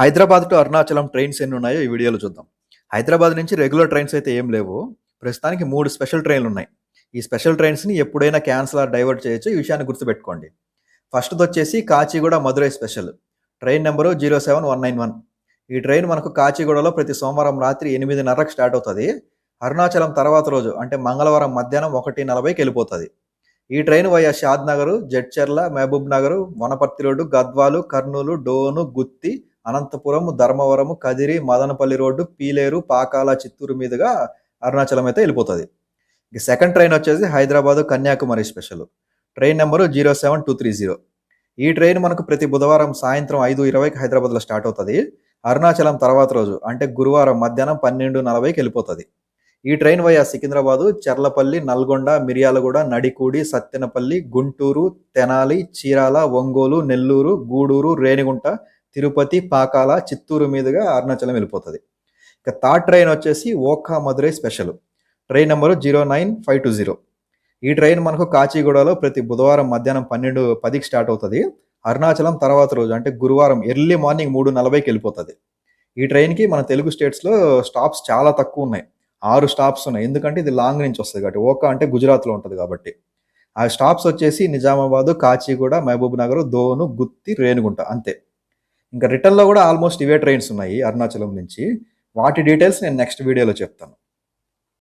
Hyderabad to Arunachalam trains ఎన్ని ఉన్నాయో ఈ వీడియోలో చూద్దాం. హైదరాబాద్ నుంచి రెగ్యులర్ ట్రైన్స్ అయితే ఏం లేవు. ప్రస్తుతానికి మూడు స్పెషల్ ట్రైన్లు ఉన్నాయి. ఈ స్పెషల్ ట్రైన్స్ని ఎప్పుడైనా క్యాన్సిల్ ఆర్ డైవర్ట్ చేయొచ్చు ఈ విషయాన్ని గుర్తుపెట్టుకోండి. ఫస్ట్ది వచ్చేసి Kacheguda Madurai special. Train number zero seven one nine one. ఈ ట్రైన్ మనకు కాచిగూడలో ప్రతి సోమవారం రాత్రి ఎనిమిదిన్నరకు స్టార్ట్ అవుతుంది. అరుణాచలం తర్వాత రోజు అంటే మంగళవారం మధ్యాహ్నం ఒకటి నలభైకి వెళ్ళిపోతుంది. ఈ train via Shadnagar Jadcherla Mahbubnagar Wanaparthy road Gadwal Kurnool Dhone Gooty Anantapuram Dharmavaram Kadiri Madanapalle road Piler Pakala Chittoor మీదుగా అరుణాచలం అయితే వెళ్ళిపోతుంది. ఇక సెకండ్ ట్రైన్ వచ్చేసి Hyderabad Kanyakumari special train number zero seven two three zero ఈ train మనకు ప్రతి బుధవారం సాయంత్రం ఐదు ఇరవైకి హైదరాబాద్లో స్టార్ట్ అవుతుంది. అరుణాచలం తర్వాత రోజు అంటే గురువారం మధ్యాహ్నం పన్నెండు నలభైకి వెళ్ళిపోతుంది. ఈ ట్రైన్ వయా సికింద్రాబాదు చెర్లపల్లి నల్గొండ మిర్యాలగూడ నడికూడి సత్తెనపల్లి గుంటూరు తెనాలి చీరాల ఒంగోలు నెల్లూరు గూడూరు రేణిగుంట తిరుపతి పాకాల చిత్తూరు మీదుగా అరుణాచలం వెళ్ళిపోతుంది. ఇక థర్డ్ ట్రైన్ వచ్చేసి Okha Madurai special. Train number zero nine five two zero. ఈ ట్రైన్ మనకు కాచిగూడలో ప్రతి బుధవారం మధ్యాహ్నం పన్నెండు పదికి స్టార్ట్ అవుతుంది. అరుణాచలం తర్వాత రోజు అంటే గురువారం ఎర్లీ మార్నింగ్ మూడు నలభైకి వెళ్ళిపోతుంది. ఈ ట్రైన్కి మన తెలుగు స్టేట్స్లో స్టాప్స్ చాలా తక్కువ ఉన్నాయి. ఆరు స్టాప్స్ ఉన్నాయి. ఎందుకంటే ఇది లాంగ్ నుంచి వస్తుంది కాబట్టి. ఓకా అంటే గుజరాత్లో ఉంటుంది కాబట్టి. ఆ స్టాప్స్ వచ్చేసి నిజామాబాద్ కాచిగూడ మహబూబ్ నగర్ దోను గుత్తి రేణిగుంట అంతే. ఇంకా రిటర్న్లో కూడా ఆల్మోస్ట్ ఇవే ట్రైన్స్ ఉన్నాయి అరుణాచలం నుంచి. వాటి డీటెయిల్స్ నేను నెక్స్ట్ వీడియోలో చెప్తాను.